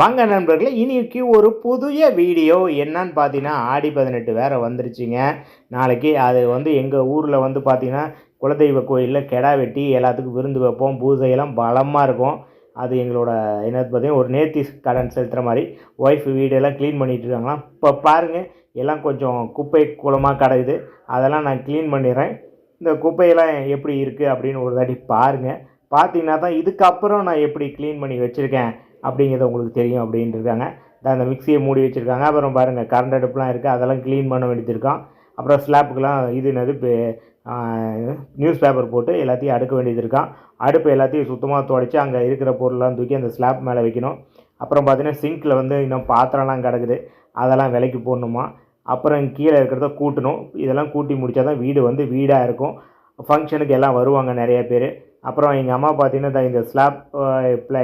வாங்க நண்பர்களே இன்னைக்கு ஒரு புதிய வீடியோ. என்னன்னு பார்த்தீங்கன்னா ஆடி பதினெட்டு வேறு வந்துருச்சுங்க. நாளைக்கு அது வந்து எங்கள் ஊரில் வந்து பார்த்திங்கன்னா குலதெய்வ கோயிலில் கெடா வெட்டி எல்லாத்துக்கும் விருந்து வைப்போம். பூஜையெல்லாம் பலமாக இருக்கும். அது எங்களோட என்னது பார்த்தீங்கன்னா ஒரு நேர்த்தி கடன் செலுத்துகிற மாதிரி. ஒய்ஃப் வீடெல்லாம் க்ளீன் பண்ணிகிட்டு இருக்காங்களாம். இப்போ பாருங்கள் எல்லாம் கொஞ்சம் குப்பை குளமாக கிடக்குது அதெல்லாம் நான் க்ளீன் பண்ணிடுறேன். இந்த குப்பையெல்லாம் எப்படி இருக்குது அப்படின்னு ஒரு தாட்டி பாருங்கள் பார்த்தீங்கன்னா தான் இதுக்கப்புறம் நான் எப்படி க்ளீன் பண்ணி வச்சுருக்கேன். அப்படிங்கிறது உங்களுக்கு தெரியும் அப்படின்ட்டு இருக்காங்க இந்த அந்த மிக்சியை மூடி வச்சுருக்காங்க. அப்புறம் பாருங்கள் கரண்ட் அடுப்புலாம் இருக்குது அதெல்லாம் க்ளீன் பண்ண வேண்டியது அப்புறம் ஸ்லாப்புக்கெலாம் இது என்னது இப்போ நியூஸ் பேப்பர் போட்டு எல்லாத்தையும் அடுக்க வேண்டியது இருக்கான் அடுப்பு எல்லாத்தையும் சுத்தமாக துடைச்சி அங்கே இருக்கிற பொருள்லாம் தூக்கி அந்த ஸ்லாப் மேலே வைக்கணும். அப்புறம் பார்த்தீங்கன்னா சிங்க்கில் வந்து இன்னும் பாத்திரம்லாம் கிடக்குது. அதெல்லாம் விலைக்கு போடணுமா? அப்புறம் கீழே இருக்கிறத கூட்டணும். இதெல்லாம் கூட்டி முடித்தா தான் வீடு வந்து வீடாக இருக்கும். ஃபங்க்ஷனுக்கு எல்லாம் வருவாங்க நிறைய பேர். அப்புறம் எங்கள் அம்மா பார்த்தீங்கன்னா இந்த ஸ்லாப்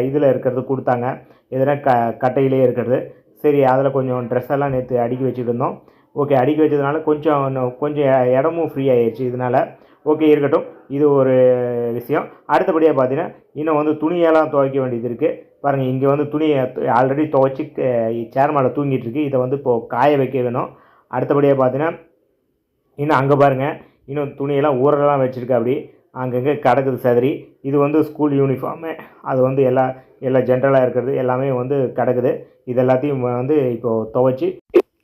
இதில் இருக்கிறது கொடுத்தாங்க. எதுனா க கட்டையிலே இருக்கிறது. சரி அதில் கொஞ்சம் ட்ரெஸ் எல்லாம் நேற்று அடுக்கி வச்சுருந்தோம் ஓகே அடுக்கி வச்சதுனால கொஞ்சம் இன்னும் கொஞ்சம் இடமும் ஃப்ரீ ஆகிடுச்சு இதனால் ஓகே இருக்கட்டும். இது ஒரு விஷயம். அடுத்தபடியாக பார்த்தீங்கன்னா இன்னும் வந்து துணியெல்லாம் துவைக்க வேண்டியது இருக்குது பாருங்கள் இங்கே வந்து துணியை ஆல்ரெடி துவைச்சி சேர் மேலே தூங்கிட்டுருக்கு இதை வந்து இப்போது காய வைக்க வேணும். அடுத்தபடியாக பார்த்தீங்கன்னா இன்னும் அங்கே பாருங்கள் இன்னும் துணியெல்லாம் ஊரெல்லாம் வச்சுருக்கா அப்படி. அங்கங்கே கிடக்குது சதறி இது வந்து ஸ்கூல் யூனிஃபார்மு அது வந்து எல்லா எல்லா ஜென்ரலாக இருக்கிறது எல்லாமே வந்து கிடக்குது. இது எல்லாத்தையும் வந்து இப்போது துவைச்சி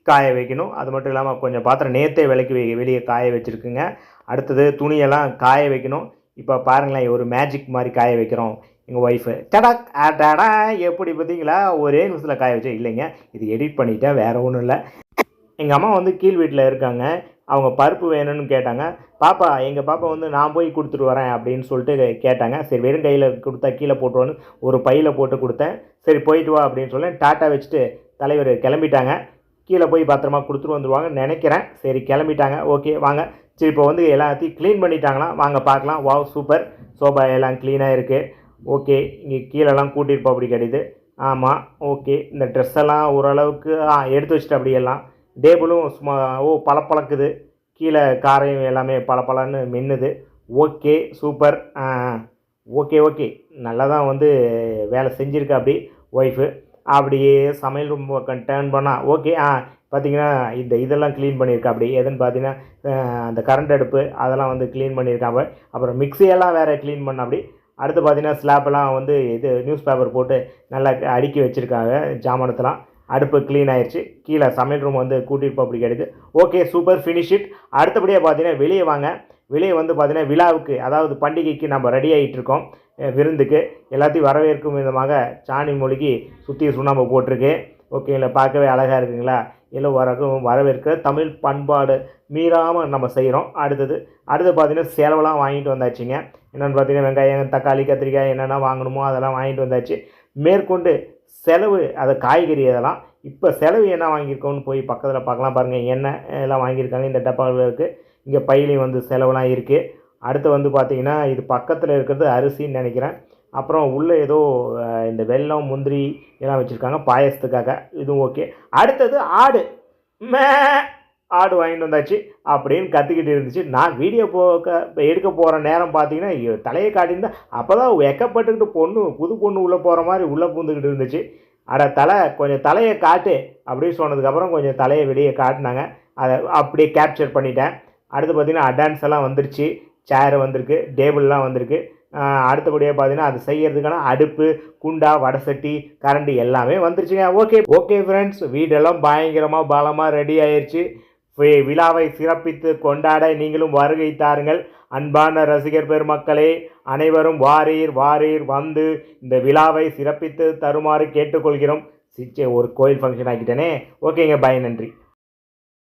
காய வைக்கணும். அது மட்டும் இல்லாமல் கொஞ்சம் பாத்திரம் நேற்றே விலைக்கு வெ- வெளியே காய வச்சுருக்குங்க. அடுத்தது துணியெல்லாம் காய வைக்கணும். இப்போ பாருங்களேன் ஒரு மேஜிக் மாதிரி காய வைக்கிறோம் எங்கள் ஒய்ஃபு டடக் டடா எப்படி பார்த்தீங்களா? ஒரே நிமிஷத்தில் காய வச்சோம் இல்லைங்க. இது எடிட் பண்ணிட்டேன் வேறு ஒன்றும் இல்லை. எங்கள் அம்மா வந்து கீழ் வீட்டில் இருக்காங்க. அவங்க பருப்பு வேணும்னு கேட்டாங்க. பாப்பா எங்கள் பாப்பா வந்து நான் போய் கொடுத்துட்டு வரேன் அப்படின்னு சொல்லிட்டு கேட்டாங்க. சரி வெறும் கையில் கொடுத்தா கீழே போட்டுருவான்னு ஒரு பையில் போட்டு கொடுத்தேன். சரி போயிட்டு வா அப்படின்னு சொல்லி டாட்டா வச்சுட்டு தலைவர் கிளம்பிட்டாங்க. கீழே போய் பத்திரமா கொடுத்துட்டு வந்துடுவாங்க நினைக்கிறேன். சரி கிளம்பிட்டாங்க. ஓகே வாங்க. சரி இப்போ வந்து எல்லாத்தையும் க்ளீன் பண்ணிட்டாங்களாம். வாங்க பார்க்கலாம். Wow super. சோபா எல்லாம் க்ளீனாக இருக்குது ஓகே இங்கே கீழெல்லாம் போக அப்படி கிடையாது ஆமாம் ஓகே. இந்த ட்ரெஸ் எல்லாம் ஓரளவுக்கு ஆ எடுத்து வச்சுட்டு அப்படியெல்லாம் டேபிளும் சும்மா ஓ பளபளக்குது. கீழே காரையும் எல்லாமே பளபளன்னு மின்னுது. Okay super. Okay okay. நல்லா தான் வந்து வேலை செஞ்சுருக்கா அப்படி ஒய்ஃபு. அப்படியே சமையல் ரூம் பக்கம் டேர்ன் பண்ணால் ஓகே ஆ பார்த்தீங்கன்னா இந்த இதெல்லாம் க்ளீன் பண்ணியிருக்கா அப்படி எதுன்னு பார்த்தீங்கன்னா அந்த கரண்ட் அடுப்பு அதெல்லாம் வந்து க்ளீன் பண்ணியிருக்காங்க அப்புறம் மிக்ஸியெல்லாம் வேறு க்ளீன் பண்ண அப்படி அடுத்து பார்த்தீங்கன்னா ஸ்லாப்பெல்லாம் வந்து இது நியூஸ் பேப்பர் போட்டு நல்லா அடுக்கி வச்சுருக்காங்க ஜாமானத்தெல்லாம். அடுப்பு க்ளீன் ஆயிடுச்சு கீழே சமையல் ரூம் வந்து கூட்டிகிட்டு அப்படி கிடையாது ஓகே சூப்பர் ஃபினிஷ் இட் அடுத்தபடியாக பார்த்தீங்கன்னா வெளியே வாங்க. வெளியே வந்து பார்த்தீங்கன்னா விழாவுக்கு அதாவது பண்டிகைக்கு நம்ம ரெடி ஆகிட்டு இருக்கோம். விருந்துக்கு. எல்லாத்தையும் வரவேற்கும் விதமாக சாணி மொழிக்கு சுற்றி சுண்ணாம்பு போட்டிருக்கு. ஓகேங்களா பார்க்கவே அழகாக இருக்குங்களா? எல்லாம் வரக்கும் வரவேற்க. தமிழ் பண்பாடு மீறாமல் நம்ம செய்கிறோம் அடுத்தது அடுத்து பார்த்தீங்கன்னா செலவெல்லாம் வாங்கிட்டு வந்தாச்சுங்க. என்னென்னு பார்த்தீங்கன்னா வெங்காயம் தக்காளி கத்திரிக்காய் என்னென்ன வாங்கணுமோ அதெல்லாம் வாங்கிட்டு வந்தாச்சு. மேற்கொண்டு செலவு அது காய்கறி அதெல்லாம் இப்போ செலவு என்ன வாங்கியிருக்கோன்னு போய் பக்கத்தில் பார்க்கலாம் பாருங்கள் எண்ணெய் எல்லாம் வாங்கியிருக்காங்க. இந்த டப்பாவில் இருக்குது இங்கே பையிலையும் வந்து செலவுலாம் இருக்குது அடுத்து வந்து பார்த்திங்கன்னா இது பக்கத்தில் இருக்கிறது அரிசின்னு நினைக்கிறேன். அப்புறம் உள்ளே ஏதோ இந்த வெல்லம் முந்திரி எல்லாம் வச்சுருக்காங்க. பாயசத்துக்காக. இதுவும் ஓகே. அடுத்தது ஆடு. மே ஆடு வாங்கிட்டு வந்தாச்சு அப்படின்னு கற்றுக்கிட்டு இருந்துச்சு. நான் வீடியோ போக்க எடுக்க போகிற நேரம் பார்த்தீங்கன்னா தலையை காட்டியிருந்தா அப்போ தான் வெக்கப்பட்டுக்கிட்டு பொண்ணு புது பொண்ணு உள்ளே போகிற மாதிரி உள்ளே பூந்துக்கிட்டு இருந்துச்சு. அட தலை கொஞ்சம் தலையை காட்டு அப்படின்னு சொன்னதுக்கப்புறம் கொஞ்சம் தலையை வெளியே காட்டினாங்க. அதை அப்படியே கேப்சர் பண்ணிட்டேன். அடுத்து பார்த்தீங்கன்னா அடான்ஸ் எல்லாம் வந்துருச்சு. சேர் வந்திருக்கு டேபிள்லாம் வந்திருக்கு. அடுத்தபடியாக பார்த்தீங்கன்னா அது செய்கிறதுக்கான அடுப்பு குண்டா வடசட்டி கரண்டி எல்லாமே வந்துருச்சுங்க. ஓகே ஓகே ஃப்ரெண்ட்ஸ் வீடெல்லாம் பயங்கரமாக பலமாக ரெடி ஆயிடுச்சு விழாவை சிறப்பித்து கொண்டாட நீங்களும் வருகை தாருங்கள். அன்பான ரசிகர் பெருமக்களே அனைவரும் வாரீர் வாரீர் வந்து இந்த விழாவை சிறப்பித்து தருமாறு கேட்டுக்கொள்கிறோம். சிச்சே ஒரு கோயில் ஃபங்க்ஷன் ஆக்கிட்டேனே. ஓகேங்க பாய் நன்றி.